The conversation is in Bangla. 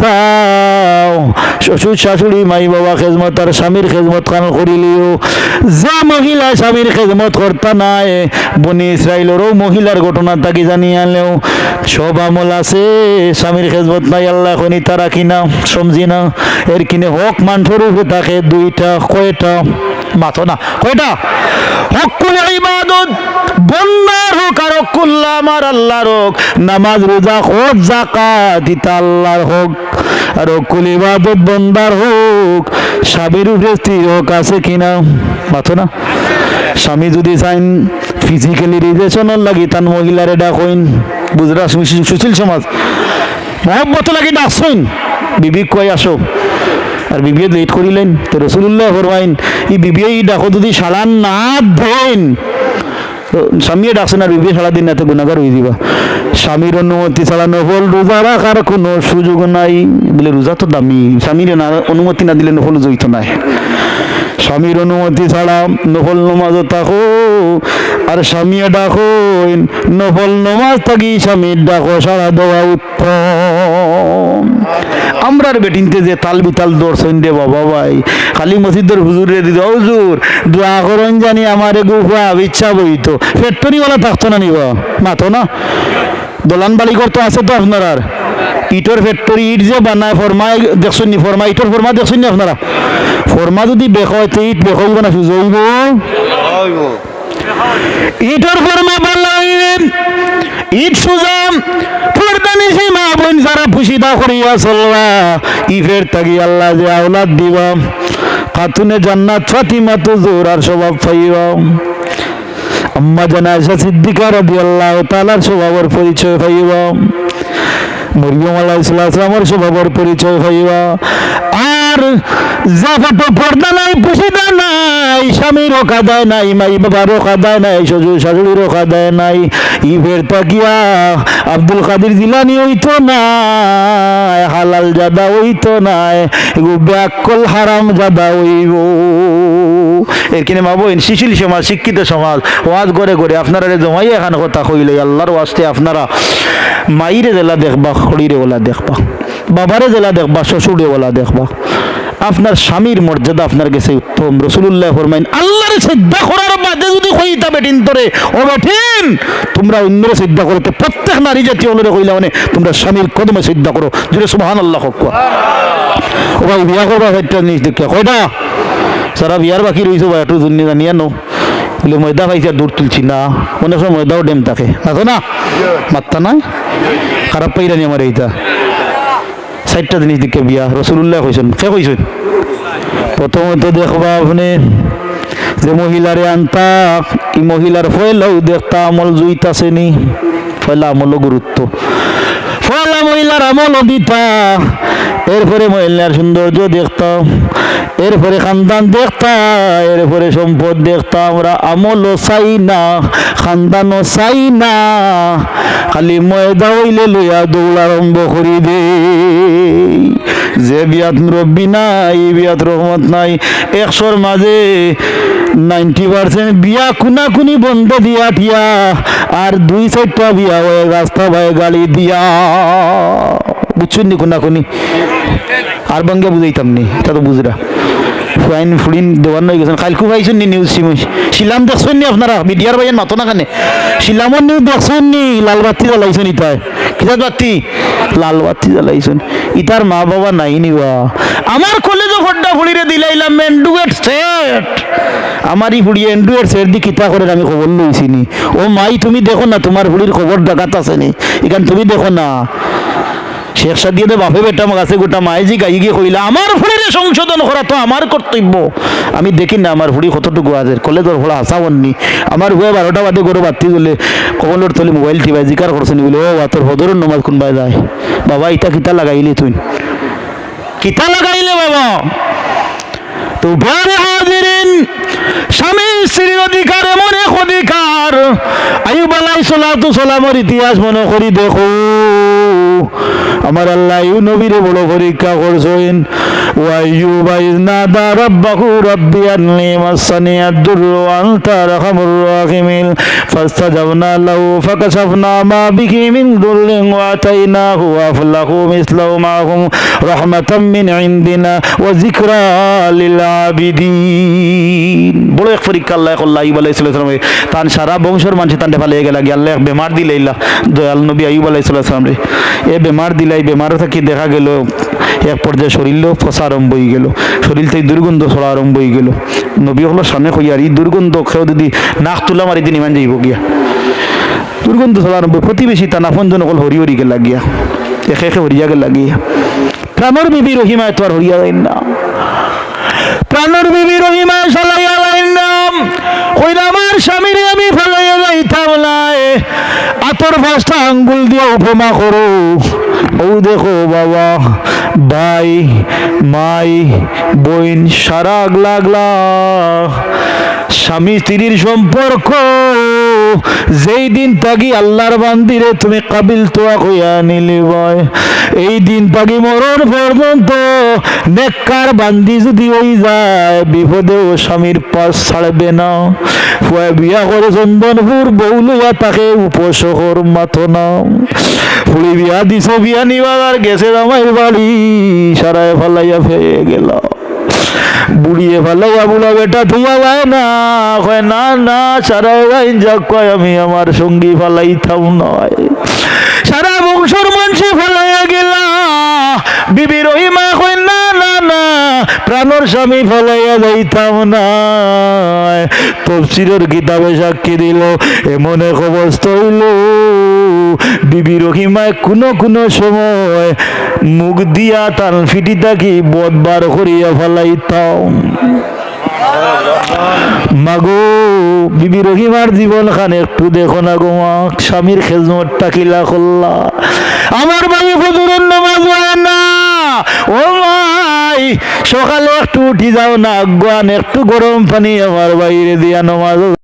চাও শ্বশুর শাশুড়ি মাই বাবা খেজমত, আর স্বামীর খেজমত খান করিলিও। যে মহিলা স্বামীর খেজমত করতা নাই, বনি ইসরায়েলেরও মহিলার ঘটনা তাকে জানিয়ে আনলেও। সব আমল আছে, স্বামীর খেজমত নাই, আল্লাহ খনি তারা কিনা সমজি না। এর কিনে হক মানসর উপরে থাকে দুইটা, কয়টা? মাথো না। কয়টা? হকুল ইবাদত, বন্দার হোক আর হকুল্লা আমার আল্লাহর হোক, নামাজ, রোজা হোক জাকাত ইতা আল্লাহর হোক। আর হকুল ইবাদত, বন্দার হোক, স্বামীর স্ত্রীর হোক আছে কিনা মাথো না। স্বামী যদি চাইন ফিজিক্যালি রিলেশনের লাগি তার মহিলারে ডাকইন। বুঝরা সুশীল সমাজ। মহব্বত লাগি ডাকছইন বিবি কই আসো। আর বিবিয়ে লেট করিলেন। তো রসুল্লাহ ফরমাইন, এই বিবিয়ে ডাকো যদি সালান না তো স্বামীয়ে ডাকছেন, আর বিবিয়ে সারা দিন তো গুণাগার হয়ে দিবা স্বামীর অনুমতি ছাড়া নফল রোজা রাখার কোনো সুযোগ নাই। বলে, রোজা তো দামি। স্বামীর না অনুমতি না দিলে নফল জড়িত নাই। স্বামীর অনুমতি ছাড়া নফল নমাজও থাকো। আর স্বামীয়ে ডাকো, নফল নমাজ থাকি স্বামীর ডাকো, সারা দেওয়া উত্তম। আমরার বেটিনতে যে তাল বিতাল দর্শন দে বাবা ভাই। খালি মসজিদের হুজুরে দিদ, হুজুর, দোয়া করন জানি আমার গুফা, ইচ্ছা বইত ফ্যাক্টরিওয়ালা থাকতো না নিবা মাতো না দলান বাড়ি করতে আছে তো আপনার আর? ইটর ফ্যাক্টরি ইট যে বানায় ফরমায় দেখছেন নি ফরমা ইটর ফরমা দেখছেন নি আপনারা? ফরমা যদি বেক তো ইট বেক হইব না সুযোগ ইটর ফরমা বানাইলেন ইট সুজাম ফুরদানি সীমা বোন যারা ফুসিদা করিয়া চলবা। ইফের তাগি আল্লাহ যে আওলাদ দিবা। খাতুনে জান্নাত ফাতিমা তো জোর আর স্বভাব পাইবা। আম্মা জানায়সা সিদ্দিকা রাদিয়াল্লাহু তাআলার স্বভাবের পরিচয় পাইবা। মরিয়ম আলাইহিস সালামের স্বভাবের পরিচয় হইয়া আর জাফাতো পর্দা নাই পুষিদা নাই স্বামী রোখা দেয় নাই, মাই বাবা রোখা দেয় নাই, শ্বশুর শাশুড়ি রোখা দেয় নাই। ইভের তাকিয়া আব্দুল কাদির জিলানি হইতো নাই। হালাল জাদা হইতো নাই এগু ব্যাকল হারাম জাদা হইব এর কিনে মা বইন শিশিল সমাজ, শিক্ষিত সমাজ, ওয়াজ করে করে আপনারা জমাই এখানে কথা কইলে, আল্লাহর ওয়াজতে আপনারা মাইরে জেলা দেখবা, খড়িরে ওলা দেখবা, বাবারে জেলা দেখবা, শ্বশুরে ওলা দেখবা। আপনার স্বামীর মর্যাদা আপনার কাছে উত্তম। রসুল্লাহ ফরমাইন, আল্লাহরে শ্রদ্ধা করার বাদে যদি কইতা বেটিন তোরে, ও বেটিন তোমরা অন্যরে শ্রদ্ধা করতে প্রত্যেক নারী জাতীয় হলে কইলা মানে তোমরা স্বামীর কদমে শ্রদ্ধা করো। যদি সুবহান আল্লাহ হক ও ভাই, বিয়া করবা সেটা নিজ দেখিয়া। কয়টা সারা বিয়ার বাকি রয়েছে বা একটু জন্য জানিয়া নো বলে, ময়দা আর দূর তুলছি না। অনেক সময় ময়দাও ডেম থাকে। আছে না? মাত্তা নাই? খারাপ পাইরানি আমার এইটা। চারটা জিনিস দিকে বিয়া। রসুল্লাহ কইছেন কে কইছেন প্রথমত দেখবা আপনি যে মহিলারে আনতা, ই মহিলার ফয়লাও দেখতা, আমল জুইতাছে নি? ফয়লা আমলও গুরুত্ব ফয়লা মহিলার আমলও দিতা এরপরে মহিলার সৌন্দর্য দেখতাম, এরপরে খানদান দেখতাম, এরপরে সম্পদ দেখতা আমরা আমলও চাই না, খানদানও চাই না, খালি ময়দা হইলে লইয়া দৌড় আরম্ভ করি দে। যে বিয়াত মুরব্বী নাই, বিয়াত রহমত নাই, একশোর মাঝে নাইনটি পার্সেন্ট বিয়া কুনা কুনি বন্ধ দিয়া ঠিয়া, আর দুই চারটা বিয়া হয়ে রাস্তা ভাই গাড়ি দিয়া। বুঝছেন নি কুনা কুনি আর বাঙ্গে বুঝাইতাম নি, এটা তো বুঝরা। ফাইন ফুলিন দেওয়ার নয় গেছেন। কালকু পাইছেন নি নিউজ সিমুজ শিলাম দেখছেন নি আপনারা? মিডিয়ার ভাইয়ের মাতো না কানে শিলামর নিউজ দেখছেন নি লাল বাতি জ্বালাইছেন ইতায় কিতার বাতি? লাল বাতি জ্বালাইছেন। ইতার মা বাবা নাই নিবা আমার কলেজে ফড্ডা ফুড়িরে দিলাইলাম এন্ডুয়েট সেট। আমারই ফুড়ি এন্ডুয়েট সেট দি কিতা করে আমি খবর লইছি নি। ও মাই, তুমি দেখো না, তোমার ফুড়ির খবর ডাকাত আছে নি। এখান তুমি দেখো না। শেখ সাদিয়ে বাপে বেটা কাছে গোটা মায়েজি গাই গিয়ে কইলা, আমার ফুড়িরে সংশোধন করা তো আমার কর্তব্য আমি দেখি না আমার ফুড়ি কতটুকু আছে কলেজের ফোড়া হাসা বননি। আমার হুয়ে বারোটা বাদে গরু বাতি গেলে কমলোর তলে মোবাইল টিপাই জিকার করছেন বলে ও বা তোর হদরের নমাজ কোনবাই যায়? বাবা ইটা কিতা লাগাইলি তুই? কিতা লাগাইলে বাবা? তো বারে হাজিরিন স্বামী স্ত্রীর অধিকার এমন এক অধিকার আয়ুব আলাই সালাতু সালামের ইতিহাস মনে করি দেখো। আমার আল্লাহ ইউ নবীরে বড় পরীক্ষা করছেন। রাব্বি আন্নি মাসানি আদ-দুররু ওয়া আনতা আরহামুর রাহিমিন ফাস্তাজাবনা লাহু ফাকাশাফনা মা বিহি মিন দুররিন ওয়া আতাইনাহু আফলাহু মিসলাহু মাহুম রাহমাতাম মিন ইনদিনা ওয়া যিকরা লিল আবিদিন বড় এক পরীক্ষা আল্লাহ করলা আইব আলাইহিস সালাম তান সারা বংশের মানুষ তান পালে গেলা গিয়ে আল্লাহ বেমার দিলাইলা দয়াল নবী আইব আলাইহিস সালাম রে। এ বেমার দিলাই বেমার থাকি দেখা গেল। এক পর্যায়ে শরীর ফসা আরম্ভ হয়ে গেল। শরীর থেকে দুর্গন্ধ ছড়া আরম্ভ হয়ে গেল। নবী হলো সামনে কইয়ার এই দুর্গন্ধ খেয়ে যদি নাক তুলা মারি দিন ইমান যাইব গিয়া। দুর্গন্ধ ছড়া আরম্ভ, প্রতিবেশী তা নাফনজন অকল হরি হরি গেলা গিয়া। একে একে হরিয়া গেলা গিয়া। প্রাণর বিবি রহিমায় তো আর হরিয়া যায় না। প্রাণর বিবি রহিমায় সালাইয়া লাইলাম কইরা আমার স্বামীরে আমি ফেলাইয়া যাইতাম নাই আতর পাঁচটা আঙ্গুল দিয়ে উপমা করো। ও দেখো বাবা ভাই মাই বোন সারা আগলা আগলা। স্বামী স্ত্রীর সম্পর্ক। যেই দিন তাগি আল্লাহর বান্দিরে তুমি কাবিল তোয়া কইয়া নিলি বয়। এই দিন তাগি মরণ পর্যন্ত নেককার বান্দি যদি ওই যায় বিপদে ও স্বামীর পাশ ছাড়বে না। ফুয়া বিয়া করে চন্দনপুর বউ লইয়া তাকে উপশহর মাথো না। ফুলি বিয়া দিছ বিয়া নিবার, গেছে জামাইর বাড়ি, সারায় ফালাইয়া ফেয়ে গেল বুড়িয়ে ফালাইয়া বুড়া বেটা যায় না না না সারায় গাইন যাক, কয়, আমি আমার সঙ্গী ফালাইতাম নয়। সারা বংশর মানুষে ফালাইয়া গেলা। বিবি রহিমা কয়, না না না, প্রাণর স্বামী ফলাইয়া যাইতাম না তফসিরের কিতাবে সাক্ষী দিল, এমন এক অবস্থা হইল। বিবি রহিমায় কোনো কোনো সময় মুখ দিয়া তার ফিটি থাকি বদবার করিয়া ফেলাইতাম। মাগো, বিবি রহিমার জীবন খান একটু দেখো না গো মা, স্বামীর খেজমতটা কিলা করলা। আমার ভাই ফজরের নামাজ না। ও মাই, সকালে একটু উঠি যাও না আগুয়ান একটু গরম পানি আমার বাইরে দিয়া নামাজ